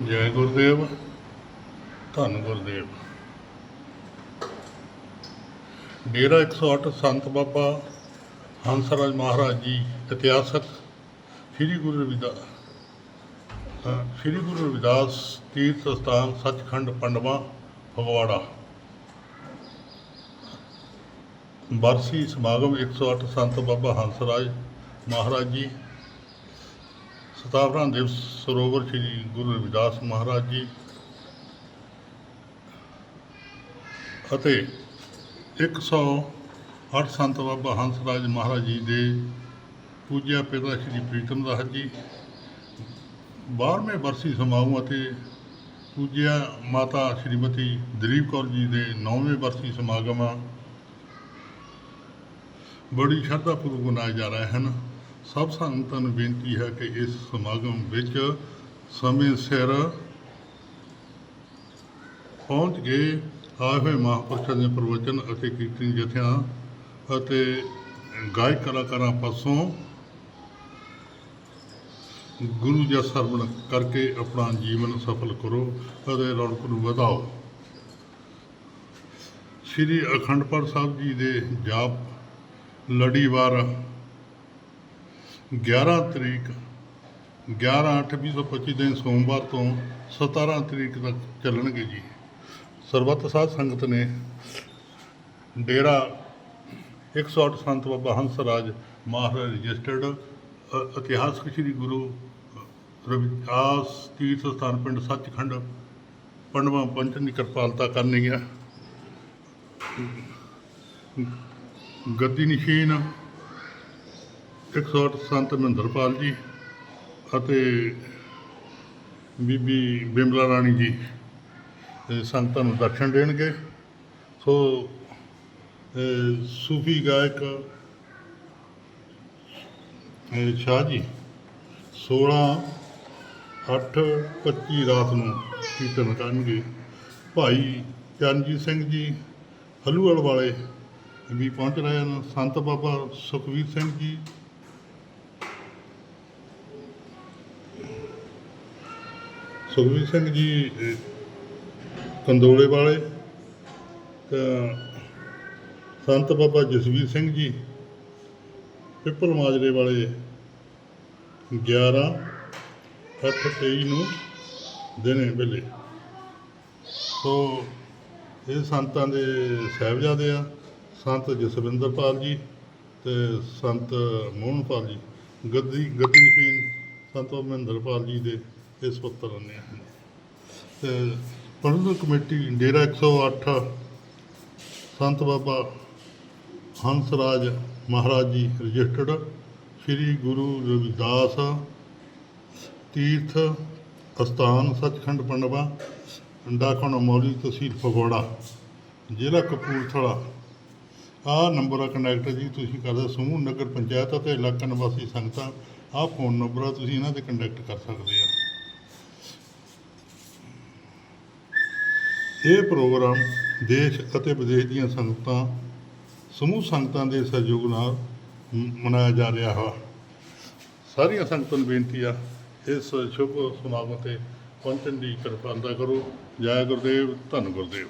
ਜੈ ਗੁਰਦੇਵ, ਧੰਨ ਗੁਰਦੇਵ। ਡੇਰਾ 108 ਸੰਤ ਬਾਬਾ ਹੰਸਰਾਜ ਮਹਾਰਾਜ ਜੀ, ਇਤਿਹਾਸਕ ਸ੍ਰੀ ਗੁਰੂ ਰਵਿਦਾਸ ਸ੍ਰੀ ਗੁਰੂ ਰਵਿਦਾਸ ਤੀਰਥ ਸਥਾਨ ਸੱਚਖੰਡ ਪੰਡਵਾ ਫਗਵਾੜਾ। ਬਰਸੀ ਸਮਾਗਮ 108 ਸੰਤ ਬਾਬਾ ਹੰਸਰਾਜ ਮਹਾਰਾਜ ਜੀ ਸਤਾਵਰਾਂ ਦਿਵਸ ਸਰੋਵਰ ਸ੍ਰੀ ਗੁਰੂ ਰਵਿਦਾਸ ਮਹਾਰਾਜ ਜੀ ਅਤੇ 108 ਸੰਤ ਬਾਬਾ ਹੰਸਰਾਜ ਮਹਾਰਾਜ ਜੀ ਦੇ ਪੂਜਿਆ ਪਿਤਾ ਸ੍ਰੀ ਪ੍ਰੀਤਮ ਦਾਸ ਜੀ 12ਵੇਂ ਬਰਸੀ ਸਮਾਗਮ ਅਤੇ ਪੂਜਿਆ ਮਾਤਾ ਸ਼੍ਰੀਮਤੀ ਦਲੀਪ ਕੌਰ ਜੀ ਦੇ 9ਵੇਂ ਬਰਸੀ ਸਮਾਗਮਾਂ ਬੜੀ ਸ਼ਰਧਾ ਪੂਰਵਕ ਮਨਾਏ ਜਾ ਰਹੇ ਹਨ। ਸਭ ਸੰਗਤਾਂ ਨੂੰ ਬੇਨਤੀ ਹੈ ਕਿ ਇਸ ਸਮਾਗਮ ਵਿੱਚ ਸਮੇਂ ਸਿਰ ਪਹੁੰਚ ਕੇ ਆਏ ਹੋਏ ਮਹਾਂਪੁਰਸ਼ਾਂ ਦੇ ਪ੍ਰਵਚਨ ਅਤੇ ਕੀਰਤਨ ਜਥਿਆਂ ਅਤੇ ਗਾਇਕ ਕਲਾਕਾਰਾਂ ਪਾਸੋਂ ਗੁਰੂ ਜੀ ਸਰਵਣ ਕਰਕੇ ਆਪਣਾ ਜੀਵਨ ਸਫਲ ਕਰੋ ਅਤੇ ਰੌਣਕ ਨੂੰ ਵਧਾਓ। ਸ੍ਰੀ ਅਖੰਡ ਪਾਠ ਸਾਹਿਬ ਜੀ ਦੇ ਜਾਪ ਲੜੀਵਾਰ 11 ਤਰੀਕ 11/8/2025 ਦਿਨ ਸੋਮਵਾਰ ਤੋਂ 17 ਤਰੀਕ ਤੱਕ ਚੱਲਣਗੇ ਜੀ। ਸਰਬੱਤ ਸਾਧ ਸੰਗਤ ਨੇ ਡੇਰਾ 108 ਸੰਤ ਬਾਬਾ ਹੰਸ ਰਾਜ ਮਹਾਰਾਜ ਰਜਿਸਟਰਡ ਇਤਿਹਾਸਕ ਸ੍ਰੀ ਗੁਰੂ ਰਵਿਦਾਸ ਤੀਰਥ ਸਥਾਨ ਪਿੰਡ ਸੱਚਖੰਡ, ਪੰਡਵਾ ਪੰਚ ਦੀ ਕਿਰਪਾਲਤਾ ਕਰਨੀ ਹੈ। ਗੱਦੀ ਨਿਸ਼ੀਨ 108 ਸੰਤ ਮਹਿੰਦਰਪਾਲ ਜੀ ਅਤੇ ਬੀਬੀ ਬਿਮਲਾ ਰਾਣੀ ਜੀ ਇਹ ਸੰਗਤਾਂ ਨੂੰ ਦਰਸ਼ਨ ਦੇਣਗੇ। ਸੋ ਸੂਫੀ ਗਾਇਕ ਸ਼ਾਹ ਜੀ 16 8 25 ਰਾਤ ਨੂੰ ਕੀਰਤਨ ਕਰਨਗੇ। ਭਾਈ ਚਰਨਜੀਤ ਸਿੰਘ ਜੀ, ਹਲੂਵਾਲ ਵਾਲੇ ਵੀ ਪਹੁੰਚ ਰਹੇ ਹਨ। ਸੰਤ ਬਾਬਾ ਸੁਖਵੀਰ ਸਿੰਘ ਜੀ ਸੁਖਵੀਰ ਸਿੰਘ ਜੀ ਇਹ, ਕੰਦੋਲੇ ਵਾਲੇ ਤਾਂ ਸੰਤ ਬਾਬਾ ਜਸਵੀਰ ਸਿੰਘ ਜੀ ਪਿੱਪਲ ਮਾਜਰੇ ਵਾਲੇ 11 ਅੱਠ 23 ਨੂੰ ਦਿਨੇ ਵੇਲੇ। ਸੋ ਇਹ ਸੰਤਾਂ ਦੇ ਸਾਹਿਬਜ਼ਾਦੇ ਆ ਸੰਤ ਜਸਵਿੰਦਰਪਾਲ ਜੀ ਤੇ ਸੰਤ ਮੋਹਨਪਾਲ ਜੀ। ਗੱਦੀ ਗੱਦੀ ਨਸ਼ੀਨ ਸੰਤ ਮਹਿੰਦਰਪਾਲ ਜੀ ਦੇ ਇਸ ਪੱਤਰ ਨੇ ਹਨ ਤੇ ਪ੍ਰਬੰਧਕ ਕਮੇਟੀ ਡੇਰਾ 108 ਸੰਤ ਬਾਬਾ ਹੰਸ ਰਾਜ ਮਹਾਰਾਜ ਜੀ ਰਜਿਸਟਰਡ, ਸ੍ਰੀ ਗੁਰੂ ਰਵਿਦਾਸ ਤੀਰਥ ਅਸਥਾਨ, ਸੱਚਖੰਡ ਪੰਡਵਾ ਡਾਕਣ ਮੌਲੀ ਤਹਿਸੀਲ ਫਗਵਾੜਾ, ਜ਼ਿਲ੍ਹਾ ਕਪੂਰਥਲਾ। ਆਹ ਨੰਬਰ ਆ ਕੰਟੈਕਟ ਜੀ, ਤੁਸੀਂ ਕਰਦੇ ਸਮੂਹ ਨਗਰ ਪੰਚਾਇਤ ਅਤੇ ਇਲਾਕਾ ਨਿਵਾਸੀ ਸੰਗਤਾਂ, ਆਹ ਫੋਨ ਨੰਬਰ ਆ, ਤੁਸੀਂ ਇਹਨਾਂ ਤੇ ਕੰਟੈਕਟ ਕਰ ਸਕਦੇ ਆ। ਇਹ ਪ੍ਰੋਗਰਾਮ ਦੇਸ਼ ਅਤੇ ਵਿਦੇਸ਼ ਦੀਆਂ ਸੰਗਤਾਂ, ਸਮੂਹ ਸੰਗਤਾਂ ਦੇ ਸਹਿਯੋਗ ਨਾਲ ਮਨਾਇਆ ਜਾ ਰਿਹਾ ਹੈ। ਸਾਰੀਆਂ ਸੰਗਤਾਂ ਨੂੰ ਬੇਨਤੀ ਆ, ਇਸ ਸ਼ੁਭ ਸਮਾਗਮ ਤੇ ਪਹੁੰਚਣ ਦੀ ਕਿਰਪਾਲਤਾ ਕਰੋ। ਜੈ ਗੁਰਦੇਵ, ਧੰਨ ਗੁਰਦੇਵ।